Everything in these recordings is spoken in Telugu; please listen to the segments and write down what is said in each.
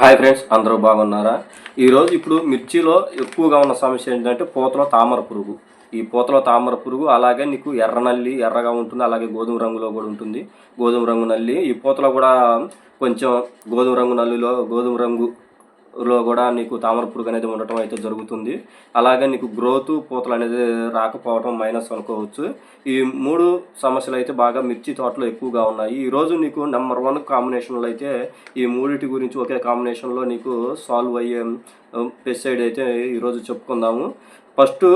హాయ్ ఫ్రెండ్స్ అందరూ బాగున్నారా? ఈరోజు ఇప్పుడు మిర్చిలో ఎక్కువగా ఉన్న సమస్య ఏంటంటే పూతలో తామర పురుగు. ఈ పూతలో తామర పురుగు అలాగే నీకు ఎర్ర నల్లి ఎర్రగా ఉంటుంది అలాగే గోధుమ రంగులో కూడా ఉంటుంది. గోధుమ రంగు నల్లి ఈ పూతలో కూడా కొంచెం గోధుమ రంగు నల్లిలో గోధుమ రంగు లో కూడా నీకు తామర పురుగు అనేది ఉండటం అయితే జరుగుతుంది. అలాగే నీకు గ్రోత్ పూతలు అనేది రాకపోవడం మైనస్ అనుకోవచ్చు. ఈ మూడు సమస్యలు అయితే బాగా మిర్చి తోటలో ఎక్కువగా ఉన్నాయి. ఈరోజు నీకు నెంబర్ వన్ కాంబినేషన్లో అయితే ఈ మూడిటి గురించి ఒకే కాంబినేషన్లో నీకు సాల్వ్ అయ్యే పెస్టిసైడ్ అయితే ఈరోజు చెప్పుకుందాము. ఫస్ట్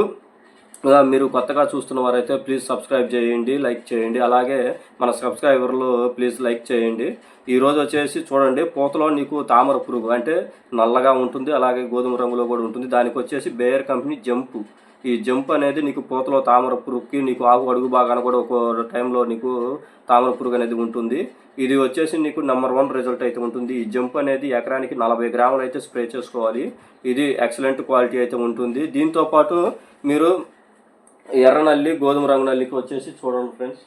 మీరు కొత్తగా చూస్తున్న వారైతే ప్లీజ్ సబ్స్క్రైబ్ చేయండి లైక్ చేయండి. అలాగే మన సబ్స్క్రైబర్లు ప్లీజ్ లైక్ చేయండి. ఈరోజు వచ్చేసి చూడండి పూతలో నీకు తామర పురుగు అంటే నల్లగా ఉంటుంది అలాగే గోధుమ రంగులో కూడా ఉంటుంది. దానికి వచ్చేసి బేయర్ కంపెనీ జంపు. ఈ జంప్ అనేది నీకు పూతలో తామర పురుగుకి నీకు ఆకు అడుగు బాగాన కూడా ఒక టైంలో నీకు తామర పురుగు అనేది ఉంటుంది. ఇది వచ్చేసి నీకు నెంబర్ వన్ రిజల్ట్ అయితే ఉంటుంది. ఈ జంప్ అనేది ఎకరానికి నలభై గ్రాములు అయితే స్ప్రే చేసుకోవాలి. ఇది ఎక్సలెంట్ క్వాలిటీ అయితే ఉంటుంది. దీంతో పాటు మీరు ఎర్ర నల్లి గోధుమ రంగు నల్లికి వచ్చేసి చూడండి ఫ్రెండ్స్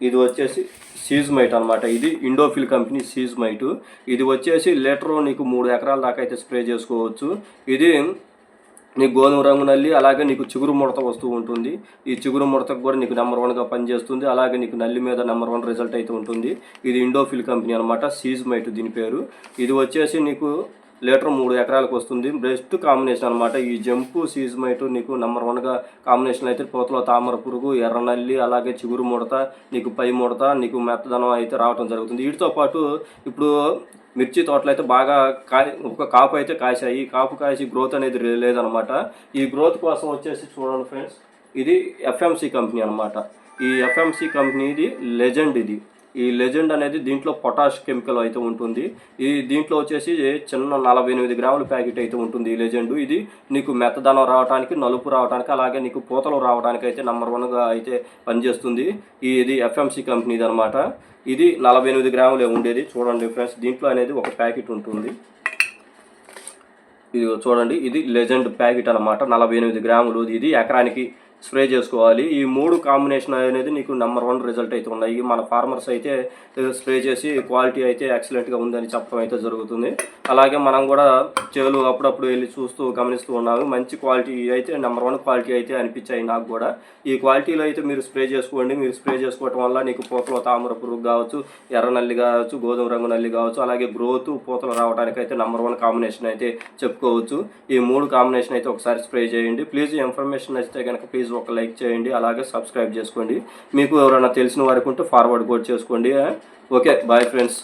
ఇది వచ్చేసి సీజ్ మైట్ అనమాట ఇది ఇండోఫిల్ కంపెనీ సీజ్ మైట్ ఇది వచ్చేసి లీటరు నీకు మూడు ఎకరాల దాకా అయితే స్ప్రే చేసుకోవచ్చు. ఇది నీకు గోధుమ రంగు నల్లి అలాగే నీకు చిగురు ముడత వస్తూ ఉంటుంది. ఈ చిగురు ముడతకు కూడా నీకు నెంబర్ వన్గా పనిచేస్తుంది. అలాగే నీకు నల్లి మీద నెంబర్ వన్ రిజల్ట్ అయితే ఉంటుంది. ఇది ఇండోఫిల్ కంపెనీ అనమాట సీజ్ మైట్ దీని పేరు. ఇది వచ్చేసి నీకు లీటర్ మూడు ఎకరాలకు వస్తుంది. బెస్ట్ కాంబినేషన్ అనమాట ఈ జంపు సీజమైట్ నీకు నెంబర్ వన్గా కాంబినేషన్ అయితే పూతలో తామర పురుగు ఎర్ర నల్లి అలాగే చిగురు ముడత నీకు పై ముడత నీకు మెత్తదనం అయితే రావడం జరుగుతుంది. వీటితో పాటు ఇప్పుడు మిర్చి తోటలు అయితే బాగా కా ఒక కాపు అయితే కాశాయి. ఈ కాపు కాసి గ్రోత్ అనేది లేదనమాట ఈ గ్రోత్ కోసం వచ్చేసి చూడండి ఫ్రెండ్స్ ఇది ఎఫ్ఎంసి కంపెనీ అనమాట ఈ ఎఫ్ఎంసి కంపెనీది లెజెండ్ ఇది. ఈ లెజెండ్ అనేది దీంట్లో పొటాష్ కెమికల్ అయితే ఉంటుంది. ఈ దీంట్లో వచ్చేసి చిన్న నలభై ఎనిమిది గ్రాముల ప్యాకెట్ అయితే ఉంటుంది ఈ లెజెండ్. ఇది నీకు మెత్తదనం రావడానికి నలుపు రావడానికి అలాగే నీకు పూతలు రావడానికి అయితే నెంబర్ వన్గా అయితే పనిచేస్తుంది. ఈ ఇది ఎఫ్ఎంసి కంపెనీది అనమాట ఇది నలభై ఎనిమిది గ్రాములే ఉండేది. చూడండి ఫ్రెండ్స్ దీంట్లో అనేది ఒక ప్యాకెట్ ఉంటుంది. ఇది చూడండి ఇది లెజెండ్ ప్యాకెట్ అనమాట నలభై ఎనిమిది గ్రాములు. ఇది ఎకరానికి స్ప్రే చేసుకోవాలి. ఈ మూడు కాంబినేషన్ అనేది నీకు నెంబర్ వన్ రిజల్ట్ అయితే ఉన్నాయి. మన ఫార్మర్స్ అయితే స్ప్రే చేసి క్వాలిటీ అయితే ఎక్సలెంట్గా ఉందని చెప్పడం అయితే జరుగుతుంది. అలాగే మనం కూడా చేలు అప్పుడప్పుడు వెళ్ళి చూస్తూ గమనిస్తూ ఉన్నాము. మంచి క్వాలిటీ అయితే నెంబర్ వన్ క్వాలిటీ అయితే అనిపించాయి నాకు కూడా. ఈ క్వాలిటీలో అయితే మీరు స్ప్రే చేసుకోండి. మీరు స్ప్రే చేసుకోవటం వల్ల నీకు పూతలో తామర పురుగు కావచ్చు ఎర్ర నల్లి కావచ్చు గోధుమ రంగు నల్లి కావచ్చు అలాగే గ్రోత్ పూతలు రావడానికి అయితే నెంబర్ వన్ కాంబినేషన్ అయితే చెప్పుకోవచ్చు. ఈ మూడు కాంబినేషన్ అయితే ఒకసారి స్ప్రే చేయండి. ప్లీజ్ ఇన్ఫర్మేషన్ నచ్చితే కనుక ప్లీజ్ ఒక లైక్ చేయండి అలాగే సబ్స్క్రైబ్ చేసుకోండి. మీకు ఎవరైనా తెలిసిన వారికి ఉంటే ఫార్వర్డ్ కూడా చేసుకోండి. Okay bye friends